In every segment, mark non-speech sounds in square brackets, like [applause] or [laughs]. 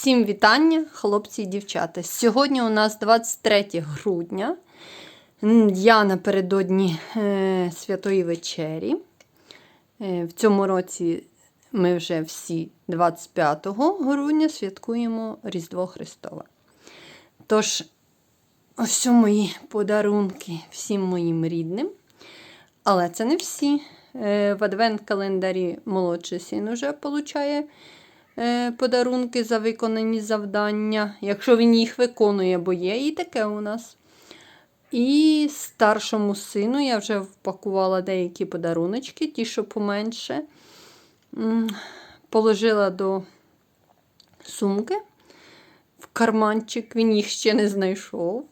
Всім вітання, хлопці і дівчата. Сьогодні у нас 23 грудня. Я напередодні е, Святої вечері. Е, в цьому році ми вже всі 25 грудня святкуємо Різдво Христове. Тож, ось мої подарунки всім моїм рідним. Але це не всі. Е, В адвент-календарі молодший син уже получає подарунки за виконані завдання, якщо він їх виконує, бо є і таке у нас. І старшому сину я вже впакувала деякі подаруночки, ті, що поменше. Положила до сумки в карманчик, він їх ще не знайшов.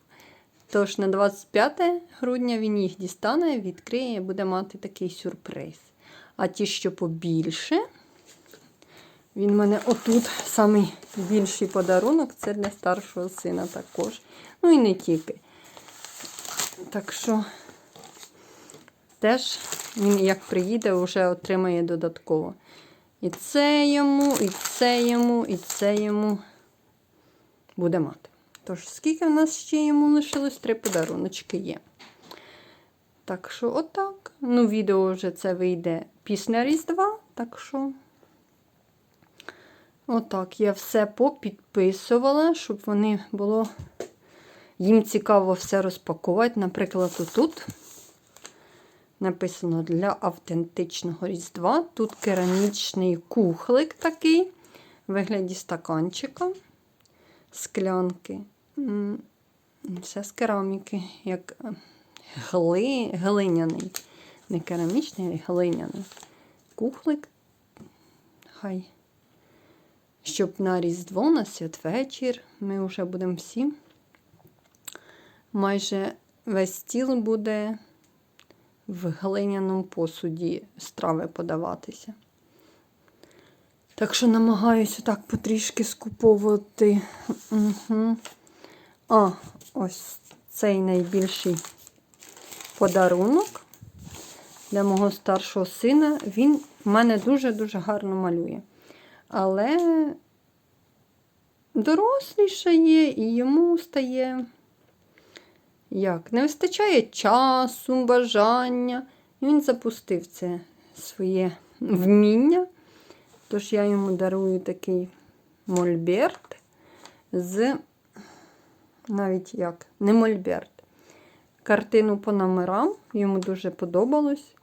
Тож на 25 грудня він їх дістане, відкриє і буде мати такий сюрприз. А ті, що побільше, він в мене отут самий більший подарунок це для старшого сина також. Ну і не тільки. Так що теж він, як приїде, вже отримає додатково. І це йому, і це йому, і це йому буде мати. Тож, скільки в нас ще йому лишилось? Три подаруночки є. Так що, отак. Ну, відео вже це вийде після Різдва, так що. Отак, я все попідписувала, щоб вони було. Їм цікаво все розпакувати. Наприклад, отут написано для автентичного Різдва. Тут керамічний кухлик такий, в вигляді стаканчика, склянки. Все з кераміки, як е, гли, глиняний. Не керамічний, а глиняний. Кухлик. Хай. Щоб на Різдво, на святвечір, ми вже будемо всі. Майже весь стіл буде в глиняному посуді страви подаватися. Так що намагаюся так потрішки скуповувати. Угу. А, ось цей найбільший подарунок для мого старшого сина. Він в мене дуже-дуже гарно малює. Але дорослішає і йому стає. Як? Не вистачає часу, бажання. І він запустив це своє вміння. Тож я йому дарую такий мольберт з навіть як, не мольберт. Картину по номерам. Йому дуже подобалось.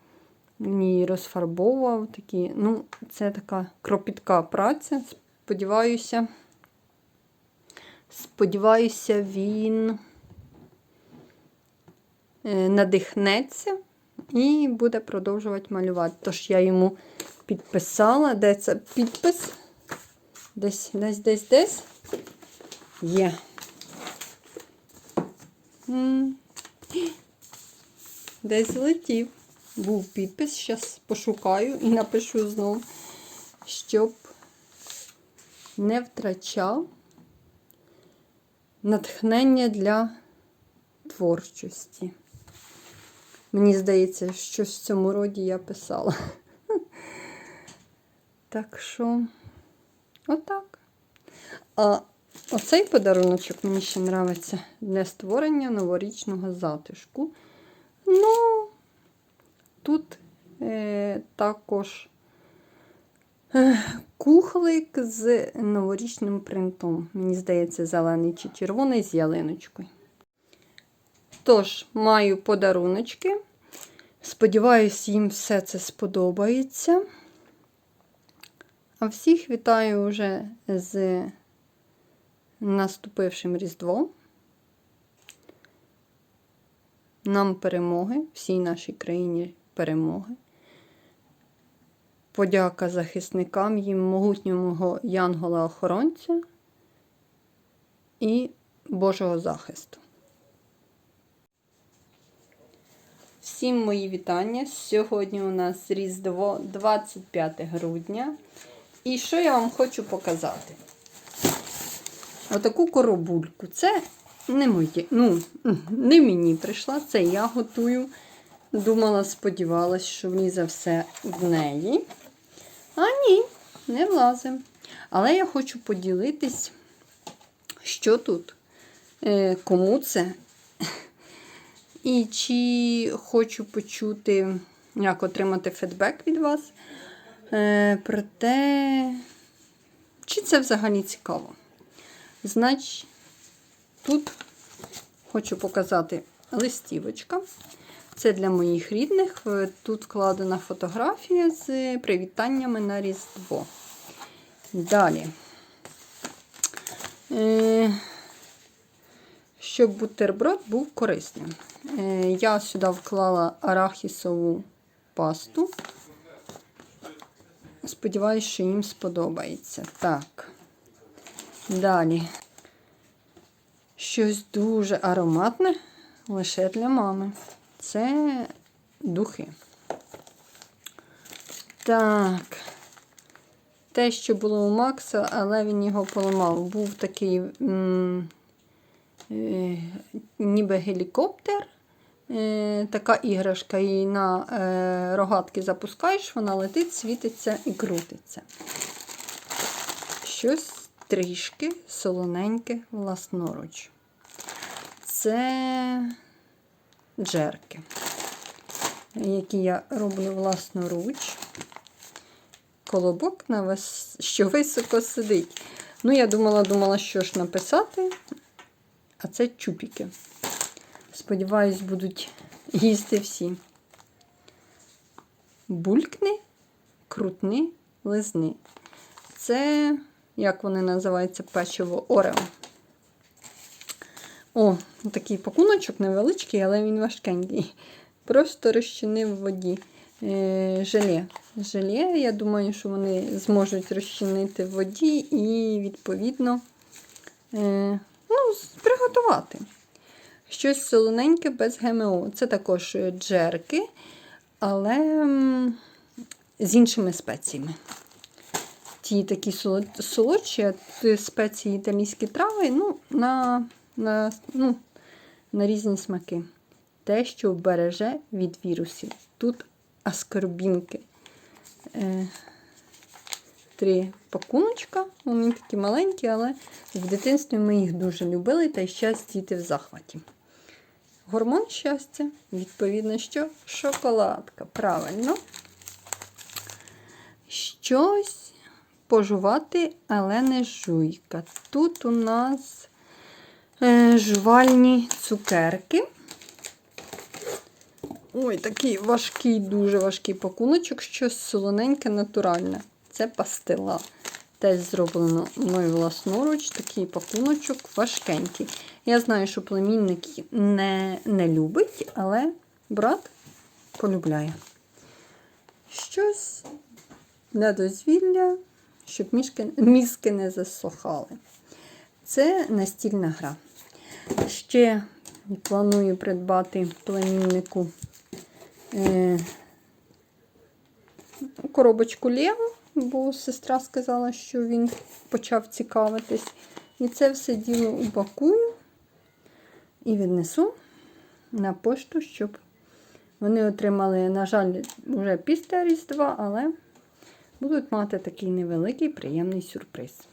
Він її розфарбовував. Такі. Ну, це така кропітка праця. Сподіваюся, сподіваюся, він е, надихнеться і буде продовжувати малювати. Тож я йому підписала, де це підпис? Десь, десь, десь, десь є. Десь злетів. Був підпис, зараз пошукаю і напишу знову, щоб не втрачав натхнення для творчості. Мені здається, щось в цьому роді я писала. [laughs] Так що, отак. А оцей подаруночок мені ще подобається для створення новорічного затишку. Ну, тут е, також е, кухлик з новорічним принтом. Мені здається, зелений чи червоний з ялиночкою. Тож, маю подаруночки. Сподіваюсь, їм все це сподобається. А всіх вітаю вже з наступившим Різдвом. Нам перемоги, всій нашій країні перемоги. Подяка захисникам, їм могутнього Янгола-охоронця і Божого захисту. Всім мої вітання. Сьогодні у нас Різдво 25 грудня. І що я вам хочу показати? Отаку коробульку. Це не моє, ну, не мені прийшла, це я готую. Думала, сподівалась, що влізе все в неї. А ні, не влазимо. Але я хочу поділитись, що тут, е, кому це. І чи хочу почути, як отримати фідбек від вас е, про те, чи це взагалі цікаво. Значить, тут хочу показати листівочка. Це для моїх рідних. Тут вкладена фотографія з привітаннями на Різдво. Далі. Е, Щоб бутерброд був корисним. Е, Я сюди вклала арахісову пасту. Сподіваюсь, що їм сподобається. Так. Далі. Щось дуже ароматне лише для мами. Це духи. Так. Те, що було у Макса, але він його поламав. Був такий м, е, ніби гелікоптер. Е, така іграшка, її на е, рогатки запускаєш, вона летить, світиться і крутиться. Щось трішки солоненьке власноруч. Це джерки, які я роблю власноруч. Колобок на вис... що високо сидить. Ну, я думала, думала, що ж написати. А це чупіки. Сподіваюсь, будуть їсти всі. Булькни, крутни, лизни. Це, як вони називаються, печиво Орео. О, такий пакуночок невеличкий, але він важкенький. Просто розчинив в воді е, желе. Желе, я думаю, що вони зможуть розчинити в воді і, відповідно, е, ну, приготувати. Щось солоненьке без ГМО. Це також джерки, але з іншими спеціями. Ті такі солодші, спеції італійські трави ну, на, на, ну, на різні смаки. Те, що береже від вірусів. Тут аскорбінки. Е, три пакуночка. Вони такі маленькі, але в дитинстві ми їх дуже любили, та й зараз діти в захваті. Гормон щастя, відповідно, що шоколадка. Правильно. Щось пожувати, але не жуйка. Тут у нас жувальні цукерки. Ой, такий важкий, дуже важкий пакуночок, щось солоненьке, натуральне. Це пастила. Теж зроблено мною власноруч, такий пакуночок важкенький. Я знаю, що племінник не, не любить, але брат полюбляє. Щось для дозвілля, щоб мішки, мізки не засохали. Це настільна гра. Ще планую придбати племіннику е, коробочку Лего, бо сестра сказала, що він почав цікавитись. І це все діло упакую і віднесу на пошту, щоб вони отримали, на жаль, вже після Різдва, але будуть мати такий невеликий приємний сюрприз.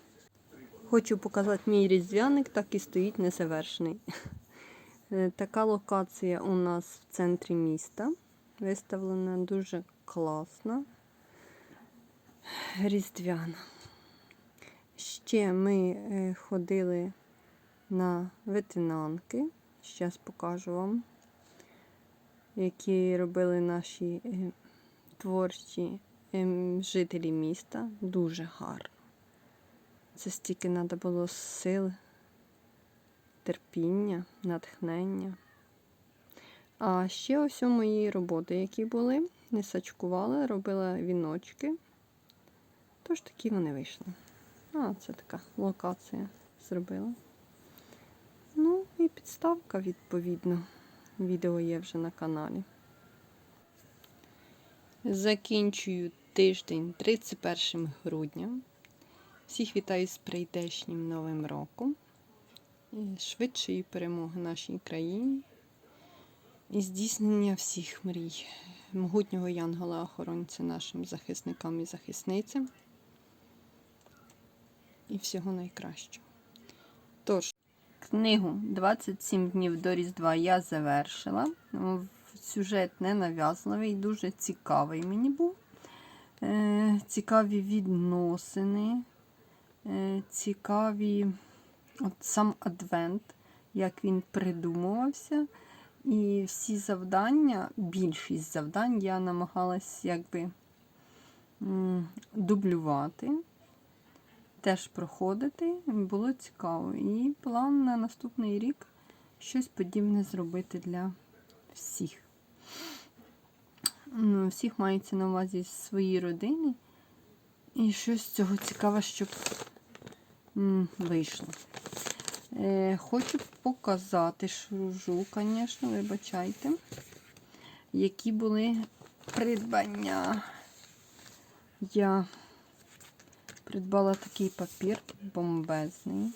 Хочу показати мій різдвяник, так і стоїть незавершений. [laughs] Е, Така локація у нас в центрі міста. Виставлена дуже класна, різдвяна. Ще ми е, ходили на ветенанки. Зараз покажу вам, які робили наші е, творчі ем, жителі міста. Дуже гарно. Це стільки треба було сил, терпіння, натхнення. А ще ось у мої роботи, які були, не сачкувала, робила віночки. Тож такі вони вийшли. А, це така локація зробила. Ну і підставка, відповідно. Відео є вже на каналі. Закінчую тиждень 31 грудня. Всіх вітаю з прийдешнім Новим роком. Швидшої перемоги нашій країні. І здійснення всіх мрій. Могутнього Янгола охоронця нашим захисникам і захисницям. і всього найкращого. Тож, книгу 27 днів до Різдва я завершила. Ну, Сюжет ненав'язливий, дуже цікавий мені був. Е, цікаві відносини, е, цікаві от сам адвент, як він придумувався. І всі завдання, більшість завдань я намагалась якби дублювати, теж проходити. Було цікаво. І план на наступний рік щось подібне зробити для всіх. Ну, всіх мається на увазі свої родини. І щось цього цікаве, щоб вийшло. Е, хочу показати шружу, звісно, вибачайте, які були придбання. Я придбала такий папір бомбезний.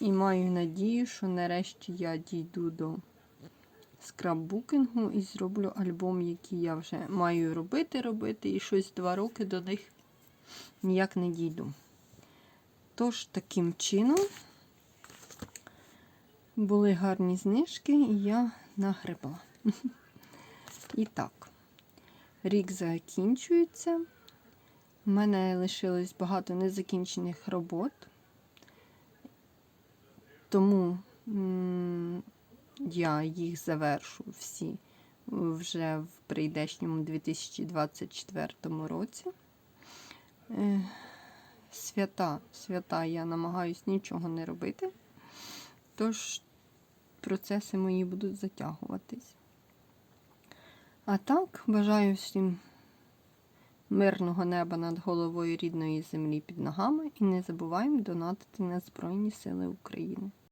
І маю надію, що нарешті я дійду до скраббукінгу і зроблю альбом, який я вже маю робити, робити, і щось два роки до них ніяк не дійду. Тож, таким чином були гарні знижки, і я нагребла. І так, рік закінчується. У мене лишилось багато незакінчених робот, тому я їх завершу всі вже в прийдешньому 2024 році. Свята, свята я намагаюся нічого не робити, тож процеси мої будуть затягуватись. А так, бажаю всім мирного неба над головою рідної землі під ногами і не забуваємо донатити на Збройні Сили України.